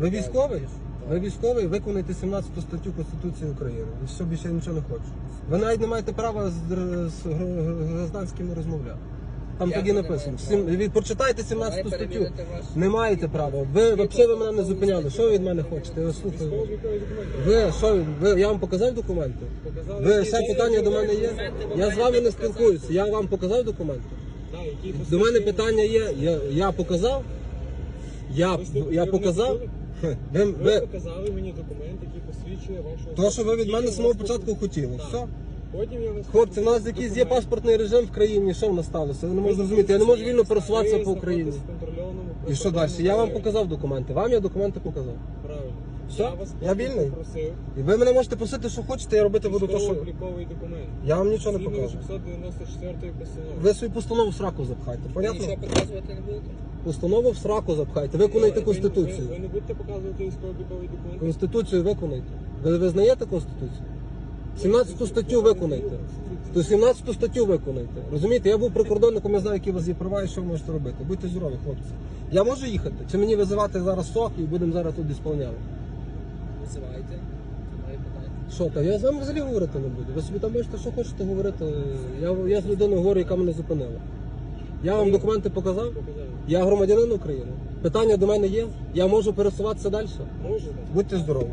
Ви військовий? Ви військовий, виконуєте 17 статтю Конституції України. І все, більше я нічого не хочу. Ви навіть не маєте права з, з гражданськими розмовляти. Там Як тоді ви не написано. маєте Сім- права? ви Прочитайте 17 Давай статтю. перевірити Не маєте права. Ви взагалі ви мене не зупиняли. Що ви від мене хочете? Я слухаю. вас. Ви що ви, ви я вам показав документи? Ви ще питання до мене є? Я з вами не спілкуюся. Я вам показав документи. До мене питання є. Я, я показав. Я, я показав. Ви, Ви ви, показали мені документ, який посвідчує вашу то, що ви від мене з самого початку хотіли. Так. Все. Потім я вас Хлопці, у нас якийсь є паспортний режим в країні. Що в нас сталося? Я не можу зрозуміти. Я не можу вільно пересуватися по Україні. в І що далі? Я вам показав документи. Вам я документи показав. Правильно. Все? Я вас Я вільний? попросив І ви мене можете просити, що хочете, я робити буду те, що. обліковий документ. Я вам нічого не покажу. 694 постанови. Ви свою постанову в сраку запхайте. Ви Понятно? нічого показувати не будете? Постанову в сраку запхайте. Виконайте Ви- конституцію. Ви, ви не будете показувати військово-обліковий документ? Конституцію виконайте. Ви визнаєте конституцію? 17 статтю виконайте. То 17 статтю виконайте. Розумієте, я був прикордонником, я знаю, які у вас є права і що ви можете робити. Будьте здорові, хлопці. Я можу їхати? Чи мені визивати зараз сок і будемо зараз тут ісполняли? Визивайте. Немає. Що я з вами взагалі говорити не буду. Ви собі там можете, що хочете говорити. Я, я з людиною говорю, яка мене зупинила. Я вам документи показав. Я громадянин України. Питання до мене є. Я можу пересуватися далі. Можете? Будьте здорові.